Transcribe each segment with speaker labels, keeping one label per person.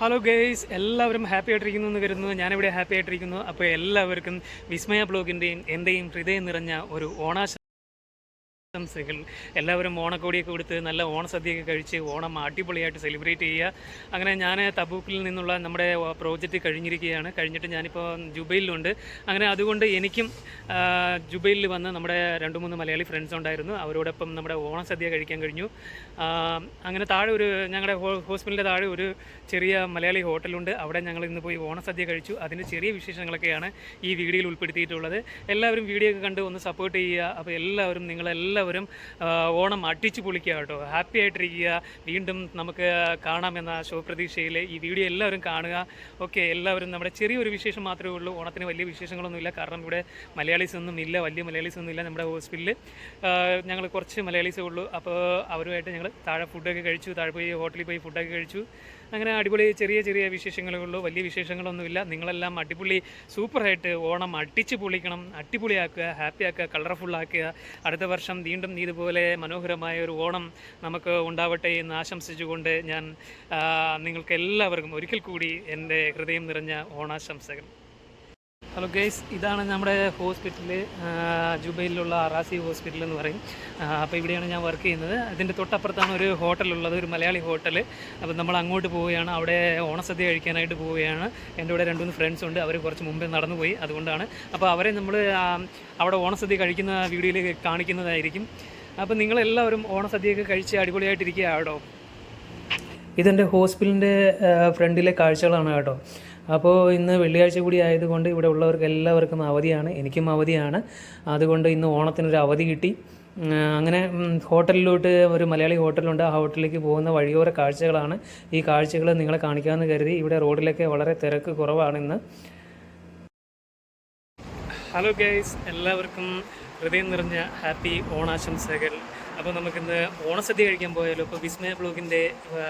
Speaker 1: Hello guys എല്ലാവരും happy ആയിട്ടിരിക്കുന്നു എന്ന് കരുതുന്നു. ഞാനിവിടെ ഹാപ്പി ആയിട്ടിരിക്കുന്നു. അപ്പോൾ എല്ലാവർക്കും വിസ്മയ ബ്ലോഗിന്റെയും എന്റെയും ഹൃദയം നിറഞ്ഞ ഒരു ഓണാശംസകൾ എല്ലാവരും ഓണക്കോടിയൊക്കെ കൊടുത്ത് നല്ല ഓണസദ്യയൊക്കെ കഴിച്ച് ഓണം അടിപൊളിയായിട്ട് സെലിബ്രേറ്റ് ചെയ്യുക. അങ്ങനെ ഞാൻ തബൂക്കിൽ നിന്നുള്ള നമ്മുടെ പ്രോജക്റ്റ് കഴിഞ്ഞിരിക്കുകയാണ്. കഴിഞ്ഞിട്ട് ഞാനിപ്പോൾ ജുബൈലിലുണ്ട്. അങ്ങനെ അതുകൊണ്ട് എനിക്കും ജുബൈലിൽ വന്ന് നമ്മുടെ രണ്ട് മൂന്ന് മലയാളി ഫ്രണ്ട്സ് ഉണ്ടായിരുന്നു. അവരോടൊപ്പം നമ്മുടെ ഓണസദ്യ കഴിക്കാൻ കഴിഞ്ഞു. അങ്ങനെ താഴെ ഒരു ഞങ്ങളുടെ ഹോസ്പിറ്റലിന്റെ താഴെ ഒരു ചെറിയ മലയാളി ഹോട്ടലുണ്ട്. അവിടെ ഞങ്ങൾ ഇന്ന് പോയി ഓണസദ്യ കഴിച്ചു. അതിന്റെ ചെറിയ വിശേഷങ്ങളൊക്കെയാണ് ഈ വീഡിയോയിൽ ഉൾപ്പെടുത്തിയിട്ടുള്ളത്. എല്ലാവരും വീഡിയോ ഒക്കെ കണ്ട് ഒന്ന് സപ്പോർട്ട് ചെയ്യുക. അപ്പോൾ എല്ലാവരും നിങ്ങളെല്ലാവരും ആ, ഓണം അടിച്ചു പൊളിക്കുക കേട്ടോ. ഹാപ്പി ആയിട്ടിരിക്കുക. വീണ്ടും നമുക്ക് കാണാമെന്ന ശുഭപ്രതീക്ഷയിൽ ഈ വീഡിയോ എല്ലാവരും കാണുക. ഓക്കെ എല്ലാവരും നമ്മുടെ ചെറിയൊരു വിശേഷം മാത്രമേ ഉള്ളൂ. ഓണത്തിന് വലിയ വിശേഷങ്ങളൊന്നുമില്ല. കാരണം ഇവിടെ മലയാളീസ് ഒന്നും ഇല്ല. വലിയ മലയാളീസ് ഒന്നും ഇല്ല നമ്മുടെ ഹോസ്പിറ്റലിൽ ഞങ്ങൾ കുറച്ച് മലയാളീസേ ഉള്ളൂ. അപ്പോൾ അവരുമായിട്ട് ഞങ്ങൾ താഴെ ഫുഡൊക്കെ കഴിച്ചു. താഴെ പോയി ഹോട്ടലിൽ പോയി ഫുഡൊക്കെ കഴിച്ചു. അങ്ങനെ അടിപൊളി ചെറിയ ചെറിയ വിശേഷങ്ങളേ ഉള്ളൂ വലിയ വിശേഷങ്ങളൊന്നുമില്ല. നിങ്ങളെല്ലാം അടിപൊളി സൂപ്പറായിട്ട് ഓണം അടിച്ച് പൊളിക്കണം. അടിപൊളിയാക്കുക ഹാപ്പിയാക്കുക കളർഫുൾ ആക്കുക അടുത്ത വർഷം വീണ്ടും ഇതുപോലെ മനോഹരമായ ഒരു ഓണം നമുക്ക് ഉണ്ടാവട്ടെ എന്ന് ആശംസിച്ചുകൊണ്ട് ഞാൻ നിങ്ങൾക്ക് എല്ലാവർക്കും ഒരിക്കൽ കൂടി എന്റെ ഹൃദയം നിറഞ്ഞ ഓണാശംസകൾ. ഹലോ ഗൈസ് ഇതാണ് നമ്മുടെ ഹോസ്പിറ്റൽ ജുബൈലിലുള്ള അറാസി ഹോസ്പിറ്റൽ എന്ന് പറയും. അപ്പോൾ ഇവിടെയാണ് ഞാൻ വർക്ക് ചെയ്യുന്നത്. അതിന്റെ തൊട്ടപ്പുറത്താണ് ഒരു ഹോട്ടലുള്ളത് ഒരു മലയാളി ഹോട്ടൽ അപ്പോൾ നമ്മൾ അങ്ങോട്ട് പോവുകയാണ്. അവിടെ ഓണസദ്യ കഴിക്കാനായിട്ട് പോവുകയാണ്. എന്റെ കൂടെ രണ്ട് മൂന്ന് ഫ്രണ്ട്സ് ഉണ്ട്. അവർ കുറച്ച് മുമ്പേ നടന്നു പോയി അതുകൊണ്ടാണ്. അപ്പോൾ അവരെ നമ്മൾ അവിടെ ഓണസദ്യ കഴിക്കുന്ന വീഡിയോയിൽ കാണിക്കുന്നതായിരിക്കും. അപ്പോൾ നിങ്ങളെല്ലാവരും ഓണസദ്യയൊക്കെ കഴിച്ച് അടിപൊളിയായിട്ടിരിക്കുക കേട്ടോ? ഇതെന്റെ ഹോസ്പിറ്റലിന്റെ ഫ്രണ്ടിലെ കാഴ്ചകളാണ് കേട്ടോ. അപ്പോൾ ഇന്ന് വെള്ളിയാഴ്ച കൂടി ആയതുകൊണ്ട് ഇവിടെ ഉള്ളവർക്ക് എല്ലാവർക്കും അവധിയാണ് എനിക്കും അവധിയാണ്. അതുകൊണ്ട് ഇന്ന് ഓണത്തിനൊരു അവധി കിട്ടി. അങ്ങനെ ഹോട്ടലിലോട്ട് ഒരു മലയാളി ഹോട്ടലുണ്ട്. ആ ഹോട്ടലിലേക്ക് പോകുന്ന വഴിയോര കാഴ്ചകളാണ് ഈ കാഴ്ചകൾ നിങ്ങളെ കാണിക്കാമെന്ന് കരുതി ഇവിടെ റോഡിലൊക്കെ വളരെ തിരക്ക് കുറവാണ് ഇന്ന്. ഹലോ ഗൈസ് എല്ലാവർക്കും ഹൃദയം നിറഞ്ഞ ഹാപ്പി ഓണാശംസകൾ. അപ്പോൾ നമുക്കിന്ന് ഓണസദ്യ കഴിക്കാൻ പോയാലോ? അപ്പോൾ വിസ്മയ ബ്ലോഗിന്റെ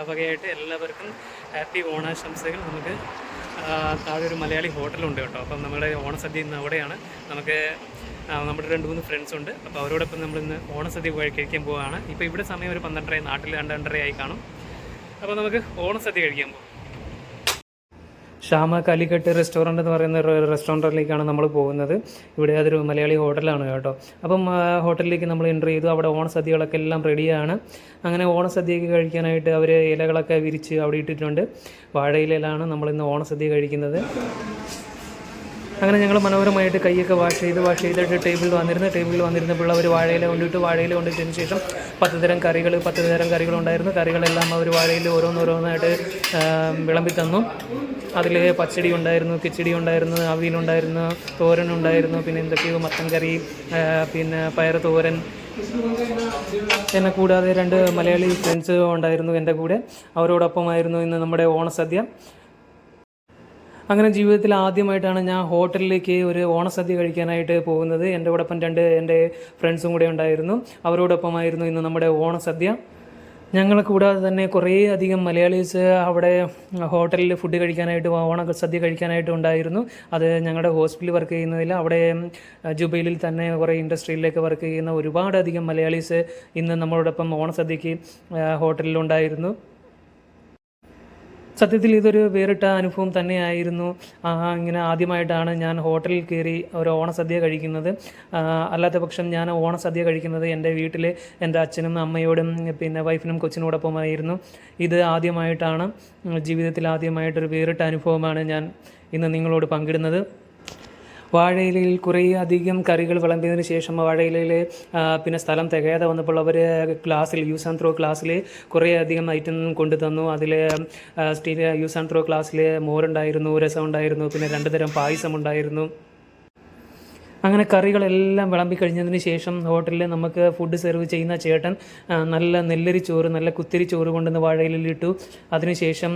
Speaker 1: വകയായിട്ട് എല്ലാവർക്കും ഹാപ്പി ഓണാശംസകൾ. നമുക്ക് താഴെ ഒരു മലയാളി ഹോട്ടലുണ്ട് കേട്ടോ. അപ്പം നമ്മുടെ ഓണസദ്യ ഇന്ന് അവിടെയാണ്. നമുക്ക് നമ്മുടെ രണ്ട് മൂന്ന് ഫ്രണ്ട്സ് ഉണ്ട്. അപ്പോൾ അവരോടൊപ്പം നമ്മളിന്ന് ഓണസദ്യ കഴിക്കാൻ പോവുകയാണ്. ഇപ്പോൾ ഇവിടെ സമയം ഒരു പന്ത്രണ്ടര നാട്ടിൽ രണ്ട് രണ്ടര ആയി കാണും. അപ്പോൾ നമുക്ക് ഓണസദ്യ കഴിക്കാൻ പോകും ഷാമ കാലിക്കട്ട് റെസ്റ്റോറന്റ് എന്ന് പറയുന്ന ഒരു റെസ്റ്റോറന്റിലേക്കാണ് നമ്മൾ പോകുന്നത്. ഇവിടെ അതൊരു മലയാളി ഹോട്ടലാണ് കേട്ടോ. അപ്പം ഹോട്ടലിലേക്ക് നമ്മൾ എന്റർ ചെയ്തു. അവിടെ ഓണസദ്യകളൊക്കെ എല്ലാം റെഡിയാണ് അങ്ങനെ ഓണസദ്യയൊക്കെ കഴിക്കാനായിട്ട് അവർ ഇലകളൊക്കെ വിരിച്ച് അവിടെ ഇട്ടിട്ടുണ്ട്. വാഴയിലാണ് നമ്മൾ ഇന്ന് ഓണസദ്യ കഴിക്കുന്നത്. അങ്ങനെ ഞങ്ങൾ മനോഹരമായിട്ട് കൈയൊക്കെ വാഷ് ചെയ്ത് വാഷ് ചെയ്തിട്ട് ടേബിളിൽ വന്നിരുന്നു. ടേബിളിൽ വന്നിരുന്നപ്പോൾ അവർ വാഴയില കൊണ്ടിട്ട്. വാഴയില കൊണ്ടിട്ടതിന് ശേഷം പത്ത് തരം കറികൾ പത്ത് തരം കറികളുണ്ടായിരുന്നു. കറികളെല്ലാം അവർ വാഴയിൽ ഓരോന്നോരോന്നായിട്ട് വിളമ്പി തന്നു. അതിൽ പച്ചടി ഉണ്ടായിരുന്നു കിച്ചടി ഉണ്ടായിരുന്നു അവിയലുണ്ടായിരുന്നു തോരൻ ഉണ്ടായിരുന്നു പിന്നെ എന്തൊക്കെയോ മത്തൻ കറി പിന്നെ പയർ തോരൻ. എന്നെ കൂടാതെ രണ്ട് മലയാളി ഫ്രണ്ട്സ് ഉണ്ടായിരുന്നു എന്റെ കൂടെ. അവരോടൊപ്പമായിരുന്നു ഇന്ന് നമ്മുടെ ഓണസദ്യ. അങ്ങനെ ജീവിതത്തിൽ ആദ്യമായിട്ടാണ് ഞാൻ ഹോട്ടലിലേക്ക് ഒരു ഓണസദ്യ കഴിക്കാനായിട്ട് പോകുന്നത്. എന്റെ കൂടൊപ്പം രണ്ട് എന്റെ ഫ്രണ്ട്സും കൂടെ ഉണ്ടായിരുന്നു. അവരോടൊപ്പമായിരുന്നു ഇന്ന് നമ്മുടെ ഓണസദ്യ. ഞങ്ങളെ കൂടാതെ തന്നെ കുറേ അധികം മലയാളീസ് അവിടെ ഹോട്ടലിൽ ഫുഡ് കഴിക്കാനായിട്ട് ഓണ സദ്യ കഴിക്കാനായിട്ട് ഉണ്ടായിരുന്നു. അത് ഞങ്ങളുടെ ഹോസ്പിറ്റലിൽ വർക്ക് ചെയ്യുന്നതിൽ അവിടെ ജുബൈലിൽ തന്നെ കുറേ ഇൻഡസ്ട്രിയിലേക്ക് വർക്ക് ചെയ്യുന്ന ഒരുപാടധികം മലയാളീസ് ഇന്ന് നമ്മളോടൊപ്പം ഓണസദ്യക്ക് ഹോട്ടലിലുണ്ടായിരുന്നു. സത്യത്തിൽ ഇതൊരു വേറിട്ട അനുഭവം തന്നെയായിരുന്നു. ഇങ്ങനെ ആദ്യമായിട്ടാണ് ഞാൻ ഹോട്ടലിൽ കയറി ഒരു ഓണസദ്യ കഴിക്കുന്നത്. അല്ലാത്ത പക്ഷം ഞാൻ ഓണസദ്യ കഴിക്കുന്നത് എന്റെ വീട്ടിൽ എന്റെ അച്ഛനും അമ്മയോടും പിന്നെ വൈഫിനും കൊച്ചിനോടൊപ്പമായിരുന്നു ഇത് ആദ്യമായിട്ടാണ് ജീവിതത്തിൽ ആദ്യമായിട്ടൊരു വേറിട്ട അനുഭവമാണ് ഞാൻ ഇന്ന് നിങ്ങളോട് പങ്കിടുന്നത്. വാഴയിലയിൽ കുറേ അധികം കറികൾ വിളമ്പിയതിന് ശേഷം വാഴയിലയിൽ പിന്നെ സ്ഥലം തികയാതെ വന്നപ്പോൾ അവർ ക്ലാസ്സിൽ യൂസ് ആൻഡ് ത്രോ ക്ലാസ്സിൽ കുറേ അധികം ഐറ്റം കൊണ്ടു തന്നു. അതിൽ സ്റ്റീൽ യൂസ് ആൻഡ് ത്രോ ക്ലാസ്സിൽ മോരുണ്ടായിരുന്നു രസം ഉണ്ടായിരുന്നു പിന്നെ രണ്ട് തരം പായസം ഉണ്ടായിരുന്നു. അങ്ങനെ കറികളെല്ലാം വിളമ്പി കഴിഞ്ഞതിന് ശേഷം ഹോട്ടലിൽ നമുക്ക് ഫുഡ് സെർവ് ചെയ്യുന്ന ചേട്ടൻ നല്ല നെല്ലരി ചോറ് നല്ല കുത്തിരി ചോറ് കൊണ്ടുവന്ന് വാഴയിലിട്ടു അതിനുശേഷം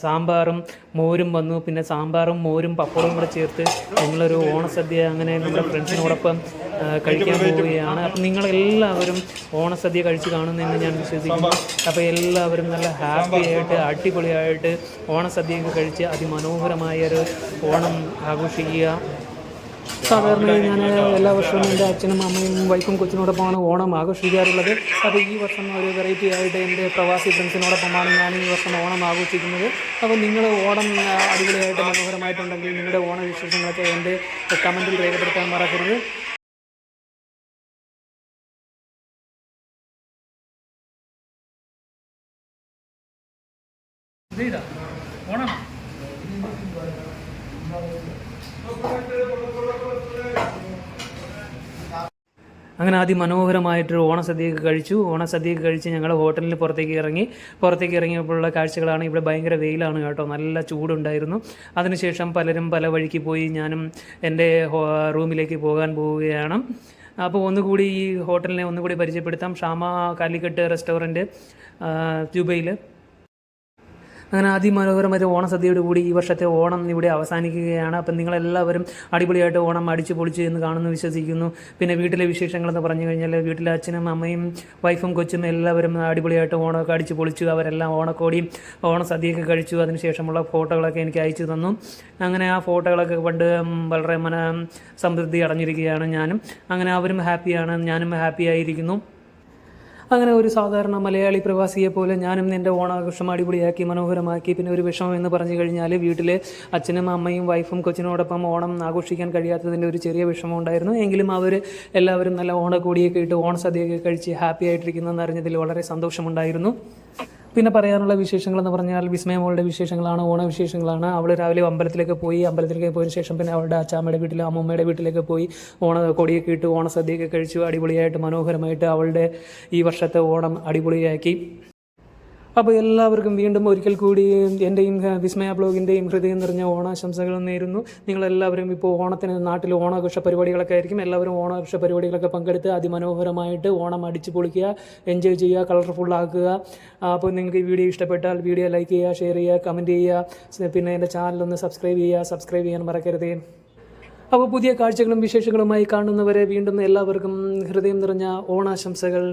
Speaker 1: സാമ്പാറും മോരും വന്നു. പിന്നെ സാമ്പാറും മോരും പപ്പടവും കൂടെ ചേർത്ത് ഞങ്ങളൊരു ഓണസദ്യ അങ്ങനെ നമ്മുടെ ഫ്രണ്ട്സിനോടൊപ്പം കഴിക്കാൻ പോവുകയാണ്. അപ്പം നിങ്ങളെല്ലാവരും ഓണസദ്യ കഴിച്ച് കാണുമെന്ന് ഞാൻ വിശ്വസിക്കുന്നു. അപ്പോൾ എല്ലാവരും നല്ല ഹാപ്പി ആയിട്ട് അടിപൊളിയായിട്ട് ഓണസദ്യയൊക്കെ കഴിച്ച് അതിമനോഹരമായ ഒരു ഓണം ആഘോഷിക്കുക. സാധാരണ ഞാൻ എല്ലാ വർഷവും എന്റെ അച്ഛനും അമ്മയും വൈഫും കൊച്ചിനോടൊപ്പമാണ് ഓണം ആഘോഷിക്കാറുള്ളത്. അപ്പോൾ ഈ വർഷം ഒരു വെറൈറ്റി ആയിട്ട് എന്റെ പ്രവാസി ഫ്രണ്ട്സിനോടൊപ്പമാണ് ഞാൻ ഈ വർഷം ഓണം ആഘോഷിക്കുന്നത്. അപ്പോൾ നിങ്ങൾ ഓണം അടിപൊളിയായിട്ട് മനോഹരമായിട്ടുണ്ടെങ്കിൽ നിങ്ങളുടെ ഓണ വിശേഷങ്ങളൊക്കെ എന്റെ കമന്റിൽ രേഖപ്പെടുത്താൻ മറക്കരുത്. ഓണം. അങ്ങനെ അതിമനോഹരമായിട്ടൊരു ഓണസദ്യയൊക്കെ കഴിച്ചു. ഓണസദ്യയൊക്കെ കഴിച്ച് ഞങ്ങൾ ഹോട്ടലിൽ പുറത്തേക്ക് ഇറങ്ങി. പുറത്തേക്ക് ഇറങ്ങിയപ്പോഴുള്ള കാഴ്ചകളാണ് ഇവിടെ ഭയങ്കര വെയിലാണ് കേട്ടോ. നല്ല ചൂടുണ്ടായിരുന്നു. അതിനുശേഷം പലരും പല വഴിക്ക് പോയി ഞാനും എന്റെ റൂമിലേക്ക് പോകാൻ പോവുകയാണ്. അപ്പോൾ ഒന്നുകൂടി ഈ ഹോട്ടലിനെ ഒന്നുകൂടി പരിചയപ്പെടുത്താം. ഷാമ കാലിക്കട്ട് റെസ്റ്റോറന്റ് ജുബൈൽ അങ്ങനെ അതിമനോഹരമായ ഓണസദ്യയോട് കൂടി ഈ വർഷത്തെ ഓണം ഇവിടെ അവസാനിക്കുകയാണ്. അപ്പം നിങ്ങളെല്ലാവരും അടിപൊളിയായിട്ട് ഓണം അടിച്ചു പൊളിച്ചു എന്ന് കാണുന്നു വിശ്വസിക്കുന്നു. പിന്നെ വീട്ടിലെ വിശേഷങ്ങളെന്ന് പറഞ്ഞു കഴിഞ്ഞാൽ വീട്ടിലെ അച്ഛനും അമ്മയും വൈഫും കൊച്ചും എല്ലാവരും അടിപൊളിയായിട്ട് ഓണമൊക്കെ അടിച്ചു പൊളിച്ചു. അവരെല്ലാം ഓണക്കോടിയും ഓണസദ്യയൊക്കെ കഴിച്ചു. അതിനുശേഷമുള്ള ഫോട്ടോകളൊക്കെ എനിക്ക് അയച്ചു തന്നു. അങ്ങനെ ആ ഫോട്ടോകളൊക്കെ പണ്ട് വളരെ മന സമൃദ്ധി അടഞ്ഞിരിക്കുകയാണ് ഞാനും. അങ്ങനെ അവരും ഹാപ്പിയാണ്. ഞാനും ഹാപ്പി ആയിരിക്കുന്നു അങ്ങനെ ഒരു സാധാരണ മലയാളി പ്രവാസിയെ പോലെ ഞാനും എന്റെ ഓണാഘോഷം അടിപൊളിയാക്കി മനോഹരമാക്കി പിന്നെ ഒരു വിഷമം എന്ന് പറഞ്ഞു കഴിഞ്ഞാൽ വീട്ടിൽ അച്ഛനും അമ്മയും വൈഫും കൊച്ചിനോടൊപ്പം ഓണം ആഘോഷിക്കാൻ കഴിയാത്തതിന്റെ ഒരു ചെറിയ വിഷമം ഉണ്ടായിരുന്നു. എങ്കിലും അവർ എല്ലാവരും നല്ല ഓണക്കോടിയൊക്കെ ഇട്ട് ഓണസദ്യയൊക്കെ കഴിച്ച് ഹാപ്പി ആയിട്ടിരിക്കുന്നതെന്ന് അറിഞ്ഞതിൽ വളരെ സന്തോഷമുണ്ടായിരുന്നു. പിന്നെ പറയാനുള്ള വിശേഷങ്ങൾ എന്ന് പറഞ്ഞാൽ വിസ്മയ മോളുടെ വിശേഷങ്ങളാണ് ഓണ വിശേഷങ്ങളാണ് അവൾ രാവിലെ അമ്പലത്തിലേക്ക് പോയി അമ്പലത്തിലേക്ക് പോയതിനു ശേഷം പിന്നെ അവളുടെ അച്ചാമ്മയുടെ വീട്ടിൽ അമ്മൂമ്മയുടെ വീട്ടിലേക്ക് പോയി ഓണ കൊടിയൊക്കെ ഇട്ട് ഓണസദ്യയൊക്കെ കഴിച്ചു അടിപൊളിയായിട്ട് മനോഹരമായിട്ട് അവളുടെ ഈ വർഷത്തെ ഓണം അടിപൊളിയാക്കി. അപ്പോൾ എല്ലാവർക്കും വീണ്ടും ഒരിക്കൽ കൂടി എന്റെയും വിസ്മയ ബ്ലോഗിന്റെയും ഹൃദയം നിറഞ്ഞ ഓണാശംസകൾ നേരുന്നു. നിങ്ങളെല്ലാവരും ഇപ്പോൾ ഓണത്തിന് നാട്ടിൽ ഓണാഘോഷ പരിപാടികളൊക്കെ ആയിരിക്കും. എല്ലാവരും ഓണാഘോഷ പരിപാടികളൊക്കെ പങ്കെടുത്ത് അതിമനോഹരമായിട്ട് ഓണം അടിച്ചു പൊളിക്കുക എൻജോയ് ചെയ്യുക കളർഫുൾ ആക്കുക. അപ്പോൾ നിങ്ങൾക്ക് ഈ വീഡിയോ ഇഷ്ടപ്പെട്ടാൽ വീഡിയോ ലൈക്ക് ചെയ്യുക ഷെയർ ചെയ്യുക കമന്റ് ചെയ്യുക. പിന്നെ എന്റെ ചാനലൊന്ന് സബ്സ്ക്രൈബ് ചെയ്യുക. സബ്സ്ക്രൈബ് ചെയ്യാൻ മറക്കരുത്. അപ്പോൾ പുതിയ കാഴ്ചകളും വിശേഷങ്ങളുമായി കാണുന്നവരെ വീണ്ടും എല്ലാവർക്കും ഹൃദയം നിറഞ്ഞ ഓണാശംസകൾ.